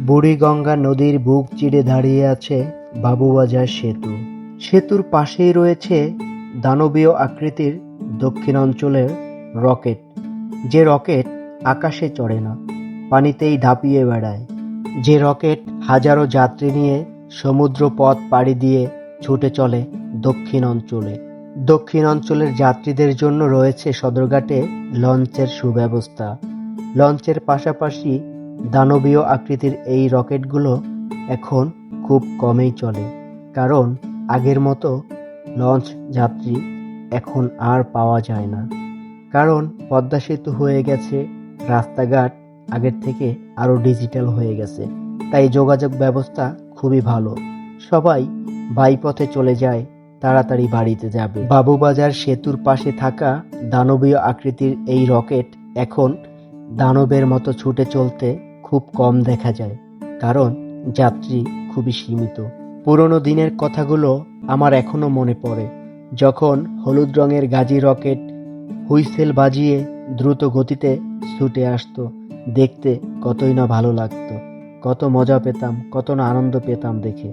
বুড়িগঙ্গা নদীর বুক চিড়ে দাঁড়িয়ে আছে বাবুবাজার সেতু। সেতুর পাশেই রয়েছে দানবীয় আকৃতির দক্ষিণাঞ্চলের রকেট। যে রকেট আকাশে চড়ে না, পানিতেই ধাপিয়ে বেড়ায়। যে রকেট হাজারো যাত্রী নিয়ে সমুদ্র পথ পাড়ি দিয়ে ছুটে চলে দক্ষিণ অঞ্চলে দক্ষিণ অঞ্চলের যাত্রীদের জন্য রয়েছে সদরঘাটে লঞ্চের সুব্যবস্থা। লঞ্চের পাশাপাশি দানবীয় আকৃতির এই রকেটগুলো এখন খুব কমই চলে, কারণ আগের মতো লঞ্চ যাত্রী এখন আর পাওয়া যায় না। কারণ পদ্মা সেতু হয়ে গেছে, রাস্তাঘাট আগের থেকে আরও ডিজিটাল হয়ে গেছে, তাই যোগাযোগ ব্যবস্থা খুবই ভালো। সবাই বাইপথে চলে যায়, তাড়াতাড়ি বাড়িতে যাবে। বাবুবাজার সেতুর পাশে থাকা দানবীয় আকৃতির এই রকেট এখন দানবের মতো ছুটে চলতে খুব কম দেখা যায়, কারণ যাত্রী খুবই সীমিত। পুরনো দিনের কথাগুলো আমার এখনও মনে পড়ে, যখন হলুদ রঙের গাজি রকেট হুইসেল বাজিয়ে দ্রুত গতিতে ছুটে আসতো, দেখতে কতই না ভালো লাগতো। কত মজা পেতাম, কত না আনন্দ পেতাম দেখে।